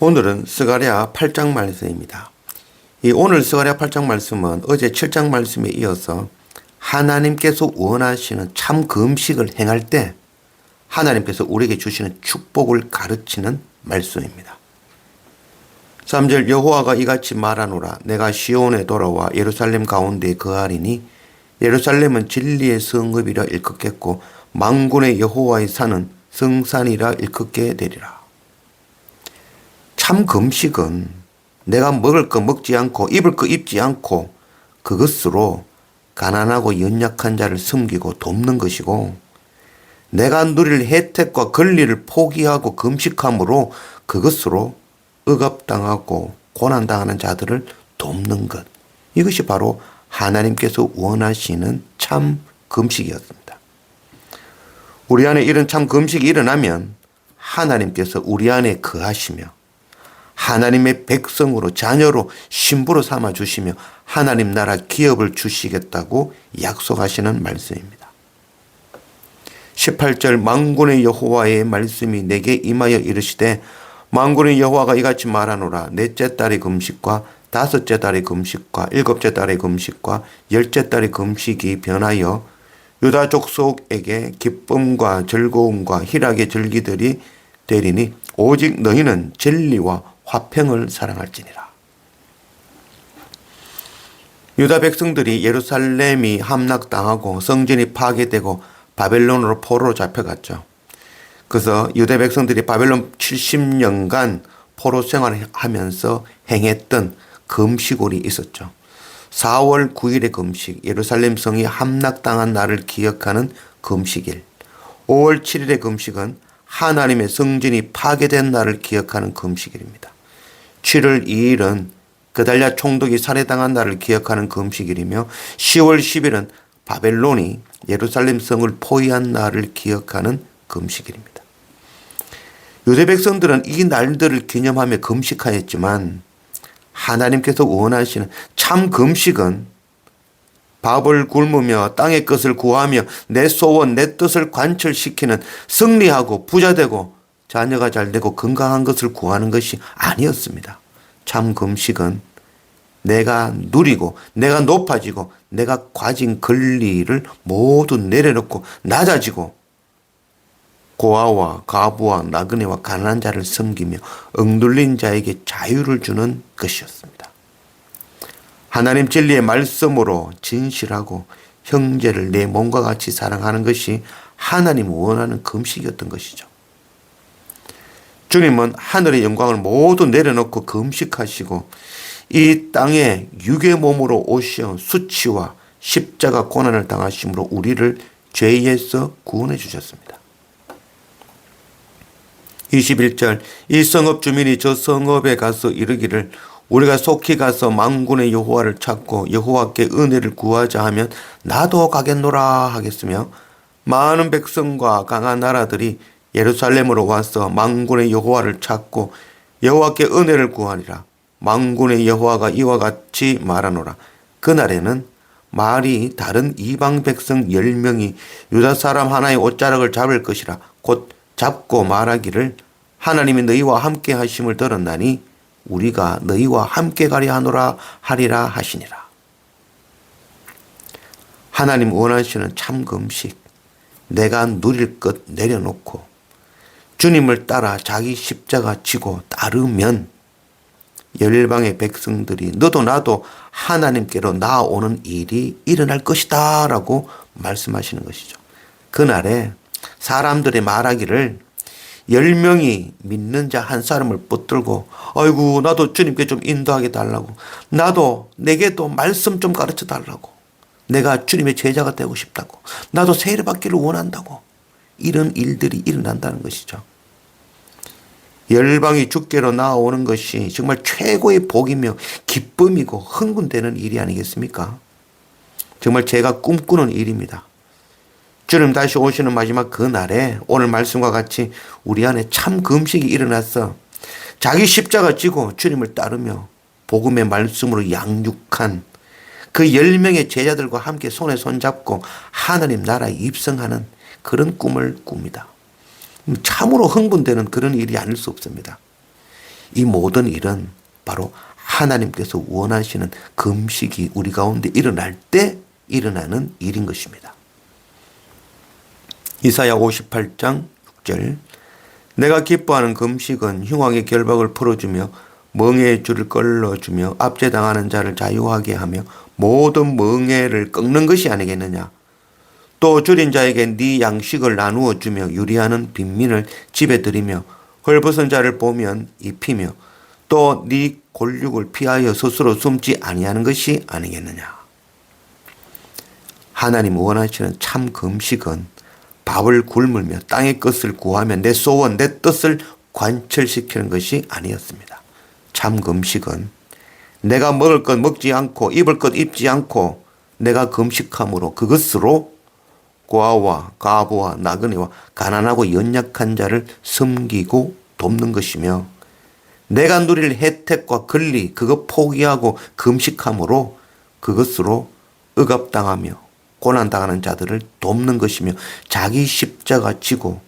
오늘은 스가랴 8장 말씀입니다. 이 오늘 스가랴 8장 말씀은 어제 7장 말씀에 이어서 하나님께서 원하시는 참 금식을 행할 때 하나님께서 우리에게 주시는 축복을 가르치는 말씀입니다. 3절 여호와가 이같이 말하노라 내가 시온에 돌아와 예루살렘 가운데 거하리니 예루살렘은 진리의 성읍이라 일컫겠고 망군의 여호와의 산은 성산이라 일컫게 되리라. 참 금식은 내가 먹을 거 먹지 않고 입을 거 입지 않고 그것으로 가난하고 연약한 자를 섬기고 돕는 것이고 내가 누릴 혜택과 권리를 포기하고 금식함으로 그것으로 억압당하고 고난당하는 자들을 돕는 것. 이것이 바로 하나님께서 원하시는 참 금식이었습니다. 우리 안에 이런 참 금식이 일어나면 하나님께서 우리 안에 거하시며 하나님의 백성으로 자녀로 신부로 삼아 주시며 하나님 나라 기업을 주시겠다고 약속하시는 말씀입니다. 18절 망군의 여호와의 말씀이 내게 임하여 이르시되 망군의 여호와가 이같이 말하노라 넷째 달의 금식과 다섯째 달의 금식과 일곱째 달의 금식과 열째 달의 금식이 변하여 유다 족속에게 기쁨과 즐거움과 희락의 절기들이 되리니 오직 너희는 진리와 화평을 사랑할지니라. 유다 백성들이 예루살렘이 함락당하고 성전이 파괴되고 바벨론으로 포로로 잡혀갔죠. 그래서 유대 백성들이 바벨론 70년간 포로 생활을 하면서 행했던 금식월이 있었죠. 4월 9일의 금식, 예루살렘 성이 함락당한 날을 기억하는 금식일. 5월 7일의 금식은 하나님의 성전이 파괴된 날을 기억하는 금식일입니다. 7월 2일은 그달랴 총독이 살해당한 날을 기억하는 금식일이며 10월 10일은 바벨론이 예루살렘 성을 포위한 날을 기억하는 금식일입니다. 유대 백성들은 이 날들을 기념하며 금식하였지만 하나님께서 원하시는 참 금식은 밥을 굶으며 땅의 것을 구하며 내 소원, 내 뜻을 관철시키는 승리하고 부자되고 자녀가 잘 되고 건강한 것을 구하는 것이 아니었습니다. 참 금식은 내가 누리고 내가 높아지고 내가 가진 권리를 모두 내려놓고 낮아지고 고아와 가부와 나그네와 가난한 자를 섬기며 억눌린 자에게 자유를 주는 것이었습니다. 하나님 진리의 말씀으로 진실하고 형제를 내 몸과 같이 사랑하는 것이 하나님 원하는 금식이었던 것이죠. 주님은 하늘의 영광을 모두 내려놓고 금식하시고 이 땅에 육의 몸으로 오시어 수치와 십자가 고난을 당하심으로 우리를 죄에서 구원해 주셨습니다. 21절 이 성읍 주민이 저 성읍에 가서 이르기를 우리가 속히 가서 망군의 여호와를 찾고 여호와께 은혜를 구하자 하면 나도 가겠노라 하겠으며 많은 백성과 강한 나라들이 예루살렘으로 와서 망군의 여호와를 찾고 여호와께 은혜를 구하리라 망군의 여호와가 이와 같이 말하노라 그날에는 말이 다른 이방 백성 열 명이 유다 사람 하나의 옷자락을 잡을 것이라 곧 잡고 말하기를 하나님이 너희와 함께 하심을 들었나니 우리가 너희와 함께 가리 하노라 하리라 하시니라. 하나님 원하시는 참 금식, 내가 누릴 것 내려놓고 주님을 따라 자기 십자가 지고 따르면 열방의 백성들이 너도 나도 하나님께로 나아오는 일이 일어날 것이다 라고 말씀하시는 것이죠. 그날에 사람들의 말하기를 열 명이 믿는 자 한 사람을 붙들고 아이고 나도 주님께 좀 인도하게 달라고 나도 내게도 말씀 좀 가르쳐 달라고 내가 주님의 제자가 되고 싶다고 나도 세례 받기를 원한다고 이런 일들이 일어난다는 것이죠. 열방이 주께로 나아오는 것이 정말 최고의 복이며 기쁨이고 흥분되는 일이 아니겠습니까? 정말 제가 꿈꾸는 일입니다. 주님 다시 오시는 마지막 그 날에 오늘 말씀과 같이 우리 안에 참 금식이 일어났어. 자기 십자가 지고 주님을 따르며 복음의 말씀으로 양육한 그 열 명의 제자들과 함께 손에 손잡고 하나님 나라에 입성하는 그런 꿈을 꿉니다. 참으로 흥분되는 그런 일이 아닐 수 없습니다. 이 모든 일은 바로 하나님께서 원하시는 금식이 우리 가운데 일어날 때 일어나는 일인 것입니다. 이사야 58장 6절 내가 기뻐하는 금식은 흉왕의 결박을 풀어주며 멍해의 줄을 끌어주며 압제당하는 자를 자유하게 하며 모든 멍해를 꺾는 것이 아니겠느냐. 또 줄인 자에게 네 양식을 나누어 주며 유리하는 빈민을 집에 들이며 헐벗은 자를 보면 입히며 또 네 골육을 피하여 스스로 숨지 아니하는 것이 아니겠느냐. 하나님 원하시는 참 금식은 밥을 굶으며 땅의 것을 구하며 내 소원, 내 뜻을 관철시키는 것이 아니었습니다. 참 금식은 내가 먹을 것 먹지 않고 입을 것 입지 않고 내가 금식함으로 그것으로 고아와 가부와 나그네와 가난하고 연약한 자를 섬기고 돕는 것이며 내가 누릴 혜택과 권리 그거 포기하고 금식함으로 그것으로 억압당하며 고난당하는 자들을 돕는 것이며 자기 십자가 지고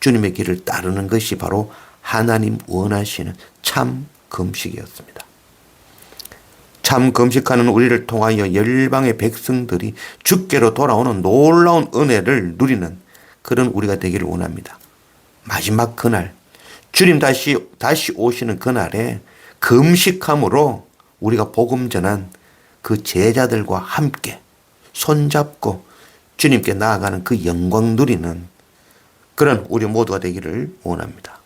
주님의 길을 따르는 것이 바로 하나님 원하시는 참 금식이었습니다. 참 금식하는 우리를 통하여 열방의 백성들이 주께로 돌아오는 놀라운 은혜를 누리는 그런 우리가 되기를 원합니다. 마지막 그날 주님 다시 다시 오시는 그날에 금식함으로 우리가 복음 전한 그 제자들과 함께 손잡고 주님께 나아가는 그 영광 누리는 그런 우리 모두가 되기를 원합니다.